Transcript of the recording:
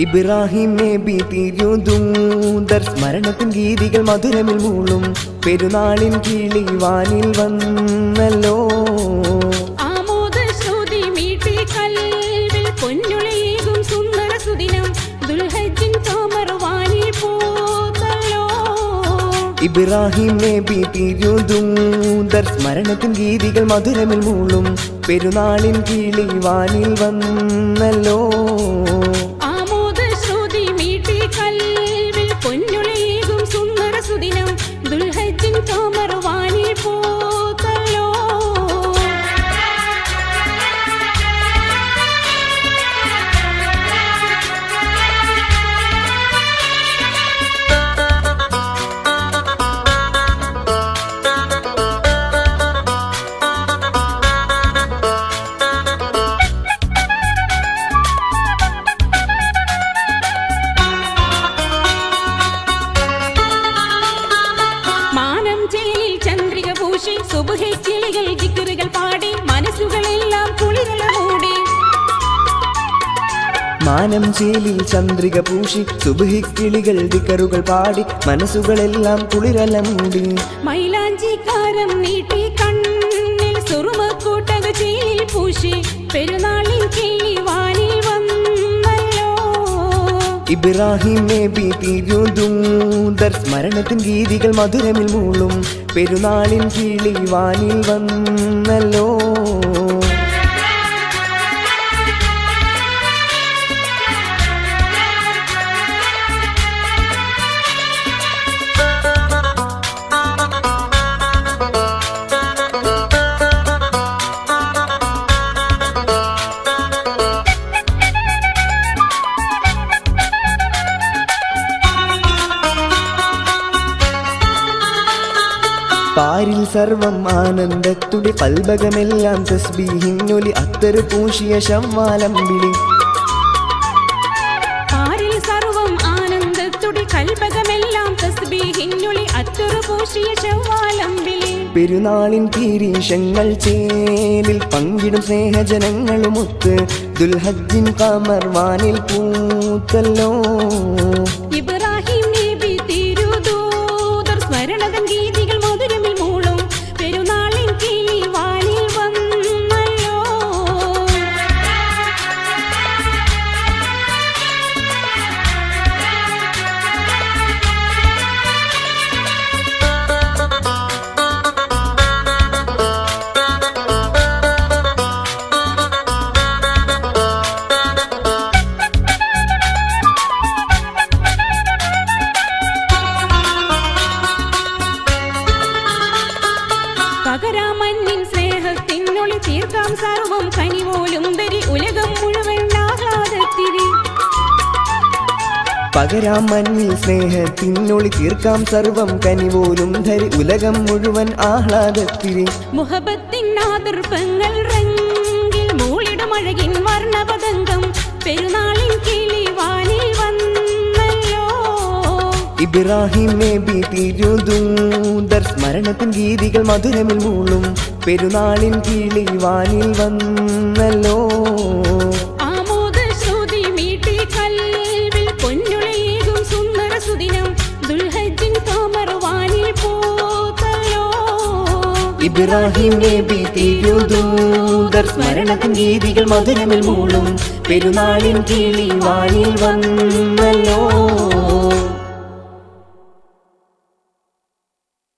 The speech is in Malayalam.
ഇബ്രാഹിം നബി തിരുദൂതർ സ്മരണത്തിൻ ഗീതികൾ മധുരമിൽ മൂളും. പെരുന്നാളിൻ കിളി വാനിൽ വന്നല്ലോ. ഇബ്രാഹിം നബി തിരുദൂതർ സ്മരണത്തിൻ ഗീതികൾ മധുരമിൽ മൂളും. പെരുന്നാളിൻ കിളി വാനിൽ വന്നല്ലോ. മാനം ചേലിൽ ചന്ദ്രിക പൂശി സുബഹിക്കിളികൾ ദിക്കറുകൾ പാടി മനസ്സുകളെല്ലാം കുളിരല മൂടി മൈലാഞ്ചിക്കാരം നീട്ടി കണ്ണിൽ സുറുമക്കൂട്ടക ചേലിൽ പൂശി പെരുന്നാളിൽ കിളി വാനിൽ വന്നല്ലോ. ഇബ്രാഹിം നബി തിരുദൂതർ സ്മരണത്തിൻ ഗീതികൾ മധുരമിൽ മൂളും പെരുന്നാളിൻ കിളി വാനിൽ വന്നല്ലോ. പാരിൽ സർവം ആനന്ദത്തുടി പൽഭകമെല്ലാം തസ്ബീഹിന്നൊലി അത്തറ് പൂശിയ ശവ്വാലം വിളി. സർവം ആനന്ദത്തുടി പൂശിയ പെരുന്നാളിൻ പീരീഷങ്ങൾ ചേലിൽ പങ്കിടും സ്നേഹജനങ്ങളുമൊത്ത് ദുൽഹജ്ജിൻ കാമർവാനിൽ പൂത്തല്ലോ. പകരാമന്നിൻ സ്നേഹത്തിനൊളി തീർക്കാം സർവം കനിവോലും തരി ഉലകം മുഴുവൻ ആഹ്ലാദത്തിരി. പകരാം മഞ്ഞിൽ സ്നേഹത്തിനൊളി തീർക്കാം സർവം കനിവോലും ധരി ഉലകം മുഴുവൻ ആഹ്ലാദത്തിരി. മുഹബത്തിൻ ആദർഭങ്ങൾ റെങ്കിൽ മൂളിടും അഴകിൻ വർണപതംഗം. പെരുന്നാളിൻ കിളി ഇബ്രാഹിം നബി തിരുദൂതർ സ്മരണത്തിൻ ഗീതികൾ മധുരമിൽ മൂളും. പെരുന്നാളിൻ കിളി വാനിൽ വന്നല്ലോ. ഇബ്രാഹിം നബി തിരുദൂതർ സ്മരണത്തിൻ ഗീതികൾ മധുരമിൽ മൂളും. പെരുന്നാളിൻ കിളി വാനിൽ വന്നല്ലോ.